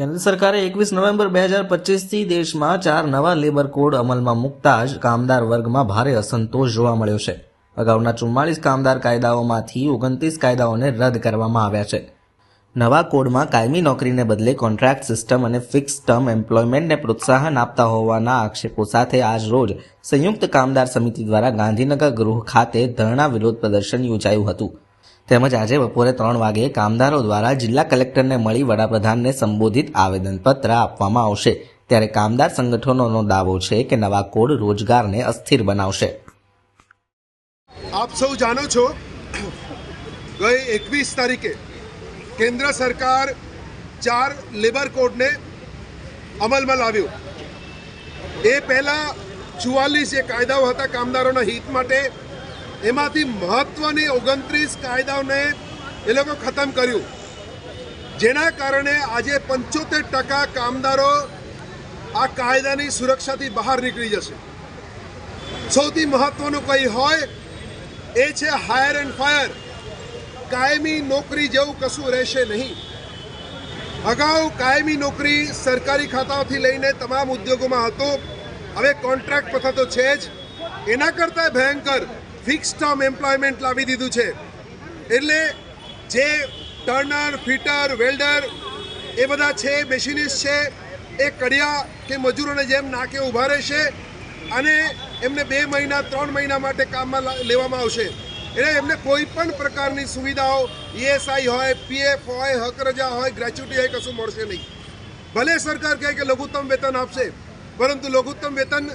કેન્દ્ર સરકારે એકવીસ નવેમ્બર બે હજાર પચીસથી દેશમાં ચાર નવા લેબર કોડ અમલમાં મૂકતા જ કામદાર વર્ગમાં ભારે અસંતોષ જોવા મળ્યો છે. અગાઉના ચુમ્માળીસ કામદાર કાયદાઓમાંથી ઓગણત્રીસ કાયદાઓને રદ કરવામાં આવ્યા છે. નવા કોડમાં કાયમી નોકરીને બદલે કોન્ટ્રાક્ટ સિસ્ટમ અને ફિક્સ ટર્મ એમ્પ્લોયમેન્ટને પ્રોત્સાહન આપતા હોવાના આક્ષેપો સાથે આજ રોજ સંયુક્ત કામદાર સમિતિ દ્વારા ગાંધીનગર ગૃહ ખાતે ધરણા વિરોધ પ્રદર્શન યોજાયું હતું. તેમજ આજે બપોરે ત્રણ વાગે કામદારો દ્વારા જિલ્લા કલેક્ટરને મળી વડાપ્રધાનને સંબોધિત આવેદનપત્ર આપવામાં આવશે. ત્યારે કામદાર સંગઠનોનો દાવો છે કે નવા કોડ રોજગારને અસ્થિર બનાવશે. આપ સૌ જાણો છો, ગઈ એકવીસ તારીખે કેન્દ્ર સરકાર ચાર લેબર કોડને અમલમાં લાવ્યો. એ પહેલાં ચુવાલીસ જે કાયદાઓ હતા કામદારોના હિત માટે એમાંથી મહત્ત્વની ઓગણત્રીસ કાયદાઓને એ લોકો ખતમ કર્યું. જેના કારણે આજે પંચોતેર ટકા કામદારો આ કાયદાની સુરક્ષાથી બહાર નીકળી જશે. સૌથી મહત્ત્વનું કંઈ હોય, એ છે હાયર એન્ડ ફાયર કાયમી નોકરી જેવું કશું રહેશે નહીં. અગાઉ કાયમી નોકરી સરકારી ખાતાઓથી લઈને તમામ ઉદ્યોગોમાં હતો. હવે કોન્ટ્રાક્ટ પ્રથા તો છે જ. એના કરતાં ભયંકર ફિક્સ ટર્મ એમ્પ્લોયમેન્ટ લાવી દીધું છે. એટલે જે ટર્નર ફિટર વેલ્ડર એ બધા છે મેશિનિસ્ટ છે, એ કડિયા કે મજૂરોને જેમ નાકે ઊભા રહેશે અને એમને બે મહિના, ત્રણ મહિના માટે કામમાં લેવામાં આવશે. એટલે એમને કોઈ પણ પ્રકારની સુવિધાઓ ઈએસઆઈ હોય પીએફ હોય હક રજા હોય ગ્રેચ્યુટી હોય કશું મળશે નહીં. ભલે સરકાર કહે કે લઘુત્તમ વેતન આપશે, પરંતુ લઘુત્તમ વેતન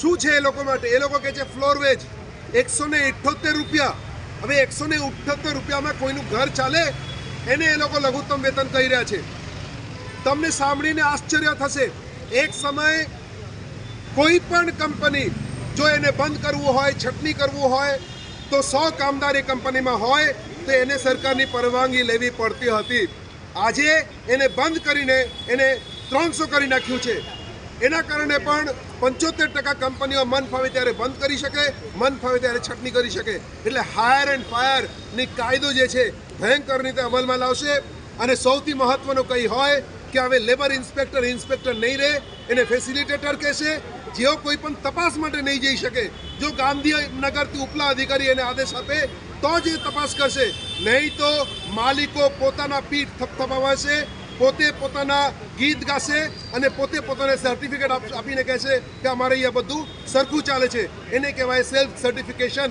શું છે એ લોકો માટે? એ લોકો કહે છે ફ્લોર વેજ એકસો ને ઇઠ્ઠોતેર રૂપિયા. હવે એકસો ને ઇઠ્ઠોતેર રૂપિયામાં કોઈનું ઘર ચાલે? એને એ લોકો લઘુત્તમ વેતન કહી રહ્યા છે. તમને સાંભળીને આશ્ચર્ય થશે. એક સમય કોઈ પણ કંપની જો એને બંધ કરવું હોય, છટણી કરવું હોય, તો સો કામદાર એ કંપનીમાં હોય, તો એને સરકારની પરવાનગી લેવી પડતી હતી. આજે એને બંધ કરીને એને ત્રણસો કરી નાખ્યું છે. એના કારણે પણ પંચોતેર ટકા કંપનીઓ મન ફાવે ત્યારે બંધ કરી શકે, મન ફાવે ત્યારે છટણી કરી શકે. એટલે હાયર એન્ડ ફાયરની કાયદો જે છે, ભયંકર રીતે અમલમાં લાવશે. અને સૌથી મહત્વનું કંઈ હોય કે હવે લેબર ઇન્સ્પેક્ટર ઇન્સ્પેક્ટર નહીં રહે, એને ફેસિલિટેટર કહેશે. જેઓ કોઈ પણ તપાસ માટે નહીં જઈ શકે, જો ગાંધીનગરથી ઉપલા અધિકારી એને આદેશ આપે, તો જ એ તપાસ કરશે. નહીં તો માલિકો પોતાના પીઠ થપથપાવશે પોતે પોતાના ગીત ગાશે અને પોતે પોતાને સર્ટિફિકેટ આપીને કહેશે કે અમારે અહીંયા બધું સરખું ચાલે છે. એને કહેવાય સેલ્ફ સર્ટિફિકેશન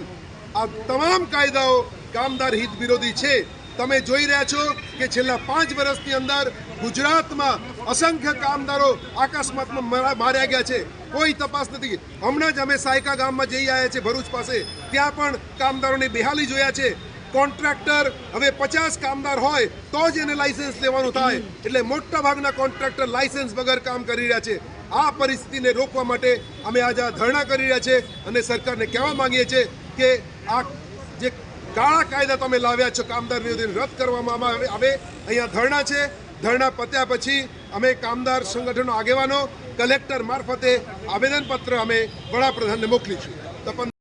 આ તમામ કાયદાઓ કામદાર હિત વિરોધી છે. તમે જોઈ રહ્યા છો કે છેલ્લા પાંચ વર્ષની અંદર ગુજરાતમાં અસંખ્ય કામદારો અકસ્માતમાં માર્યા ગયા છે. કોઈ તપાસ નથી. હમણાં જ અમે સાયકા ગામમાં જઈ આવ્યા છે ભરૂચ પાસે. ત્યાં પણ કામદારોની બેહાલી જોયા છે. કોન્ટ્રાક્ટર હવે પચાસ કામદાર હોય તો જ એને લાયસન્સ લેવાનું થાય. એટલે મોટા ભાગના કોન્ટ્રાક્ટર લાયસન્સ વગર કામ કરી રહ્યા છે. આ પરિસ્થિતિને રોકવા માટે અમે આજે આ ધરણા કરી રહ્યા છે અને સરકારને કહેવા માંગીએ છીએ કે આ જે કાળા કાયદા તમે લાવ્યા છો કામદાર વિરોધીને રદ કરવામાં આવે અહીંયા ધરણા છે. ધરણા પત્યા પછી અમે કામદાર સંગઠનો આગેવાનો, કલેક્ટર મારફતે આવેદનપત્ર અમે વડાપ્રધાનને મોકલીશું. તપન